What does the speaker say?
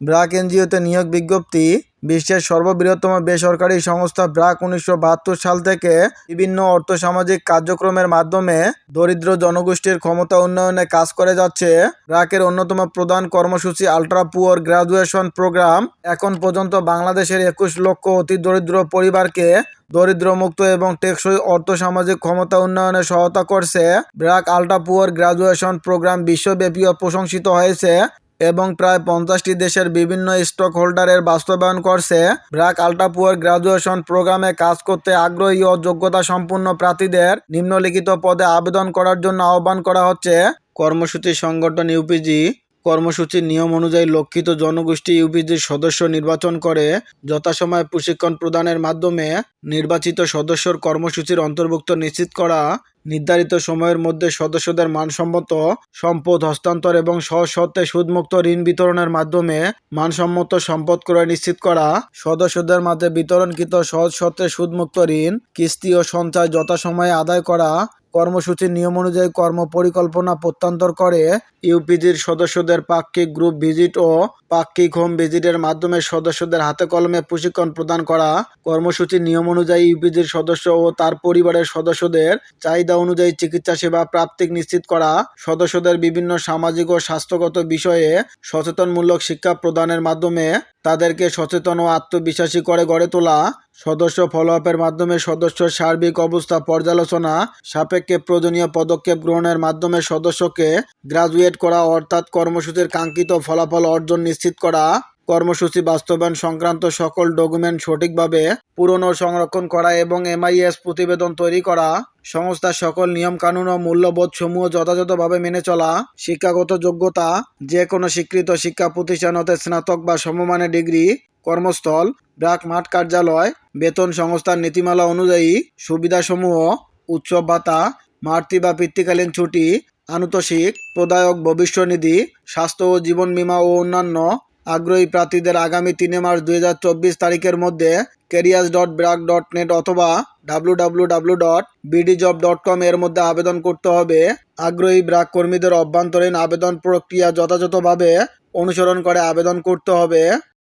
ব্র্যাক এনজিওতে নিয়োগ বিজ্ঞপ্তি, বিশ্বের সর্ববৃহত্তম বেসরকারি সংস্থা ব্র্যাক উনিশশো সাল থেকে বিভিন্ন অর্থসামাজিক কার্যক্রমের মাধ্যমে দরিদ্র জনগোষ্ঠীর ক্ষমতা উন্নয়নে কাজ করে যাচ্ছে। ব্র্যাকের অন্যতম প্রধান কর্মসূচি আল্ট্রা পুয়ার গ্রাজুয়েশন প্রোগ্রাম। এখন পর্যন্ত বাংলাদেশের একুশ লক্ষ অতি দরিদ্র পরিবারকে দরিদ্রমুক্ত এবং টেকসই অর্থসামাজিক ক্ষমতা উন্নয়নে সহায়তা করছে BRAC ultra poor graduation programme বিশ্বব্যাপী প্রশংসিত হয়েছে। এবং প্রায় পঞ্চাশটি দেশের বিভিন্ন স্টক হোল্ডারের বাস্তবায়ন করছে। ব্র্যাক আল্ট্রা পুয়ার গ্রাজুয়েশন প্রোগ্রামে কাজ করতে আগ্রহী ও যোগ্যতা সম্পন্ন প্রার্থীদের নিম্নলিখিত পদে আবেদন করার জন্য আহ্বান করা হচ্ছে। কর্মসূচি সংগঠন ইউপিজি কর্মসূচির নিয়ম অনুযায়ী লক্ষিত জনগোষ্ঠী ইউপিজির সদস্য নির্বাচন করে, যথাসময়ে প্রশিক্ষণ প্রদানের মাধ্যমে নির্বাচিত সদস্যর কর্মসূচির অন্তর্ভুক্ত নিশ্চিত করা নির্ধারিত সময়ের মধ্যে সদস্যদের মানসম্মত সম্পদ হস্তান্তর এবং সশর্তে শর্তে সুদমুক্ত ঋণ বিতরণের মাধ্যমে মানসম্মত সম্পদ ক্রয় নিশ্চিত করা, সদস্যদের মাঝে বিতরণকৃত সহজ শর্তে সুদমুক্ত ঋণ, কিস্তি ও সঞ্চয় যথাসময়ে আদায় করা কর্মসূচির নিয়ম অনুযায়ী কর্ম পরিকল্পনা প্রত্যান্তর করে ইউপিজির সদস্যদের পাক্ষিক গ্রুপ ভিজিট ও পাক্ষিক হোম ভিজিটের মাধ্যমে সদস্যদের হাতে কলমে প্রশিক্ষণ প্রদান করা। কর্মসূচির নিয়ম অনুযায়ী ইউপিজির সদস্য ও তার পরিবারের সদস্যদের চাহিদা অনুযায়ী চিকিৎসা সেবা প্রাপ্তিক নিশ্চিত করা। সদস্যদের বিভিন্ন সামাজিক ও স্বাস্থ্যগত বিষয়ে সচেতনমূলক শিক্ষা প্রদানের মাধ্যমে তাদেরকে সচেতন ও আত্মবিশ্বাসী করে গড়ে তোলা। সদস্য ফলোআপের মাধ্যমে সদস্য সার্বিক অবস্থা পর্যালোচনা, সাপেক্ষে প্রয়োজনীয় পদক্ষেপ গ্রহণের মাধ্যমে সদস্যকে গ্রাজুয়েট করা অর্থাৎ কর্মসূচির কাঙ্ক্ষিত ফলাফল অর্জন নিশ্চিত করা। কর্মসূচি বাস্তবায়ন সংক্রান্ত সকল ডকুমেন্ট সঠিকভাবে পূরণ ও সংরক্ষণ করা এবং এমআইএস প্রতিবেদন তৈরি করা, সংস্থার সকল নিয়মকানুন ও মূল্যবোধ সমূহ যথাযথভাবে মেনে চলা, শিক্ষাগত যোগ্যতা যে কোনো স্বীকৃত শিক্ষা প্রতিষ্ঠান হতে স্নাতক বা সমমানের ডিগ্রি, কর্মস্থল, ব্রাক মাঠ কার্যালয়, বেতন সংস্থার নীতিমালা অনুযায়ী সুবিধাসমূহ উৎসব ভাতা, মাতৃ বা পিতৃকালীন ছুটি, আনুতোষিক, প্রদায়ক ভবিষ্যনিধি, স্বাস্থ্য ও জীবন বীমা ও অন্যান্য আগ্রহী প্রার্থীদের আগামী তিনে মার্চ দুই হাজার চব্বিশ তারিখের মধ্যে careers dot brac dot net অথবা W W W dot bdjobs dot com এর মধ্যে আবেদন করতে হবে। আগ্রহী ব্রাক কর্মীদের অভ্যন্তরীণ আবেদন প্রক্রিয়া যথাযথভাবে অনুসরণ করে আবেদন করতে হবে।